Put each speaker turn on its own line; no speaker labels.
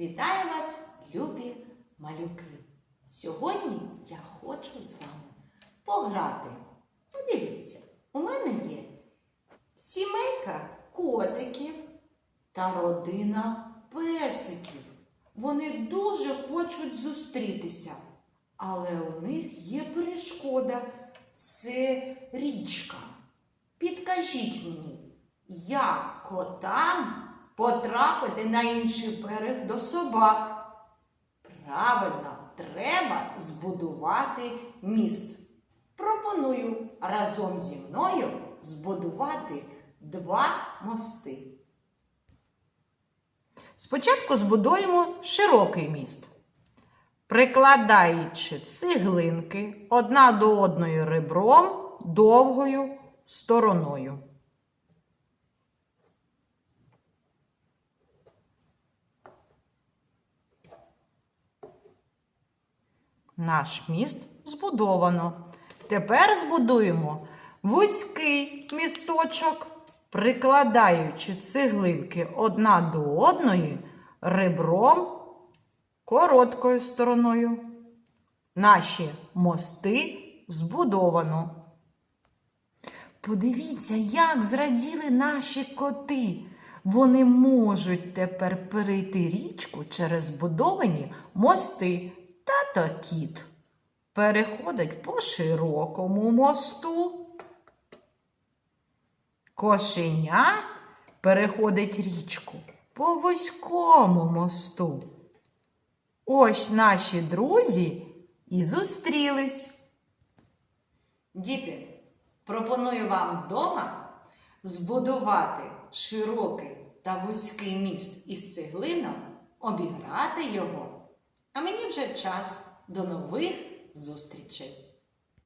Вітаю вас, любі малюки! Сьогодні я хочу з вами пограти. Подивіться, у мене є сімейка котиків та родина песиків. Вони дуже хочуть зустрітися, але у них є перешкода це річка. Підкажіть мені, як котам потрапити на інший берег до собак? Правильно, треба збудувати міст. Пропоную разом зі мною збудувати два мости. Спочатку збудуємо широкий міст, прикладаючи цеглинки одна до одної ребром довгою стороною. Наш міст збудовано. Тепер збудуємо вузький місточок, прикладаючи цеглинки одна до одної ребром короткою стороною. Наші мости збудовано. Подивіться, як зраділи наші коти. Вони можуть тепер перейти річку через збудовані мости. Тато кіт переходить по широкому мосту. Кошеня переходить річку по вузькому мосту. Ось наші друзі і зустрілись. Діти, пропоную вам вдома збудувати широкий та вузький міст із цеглинок, обіграти його. Вже час до нових зустрічей!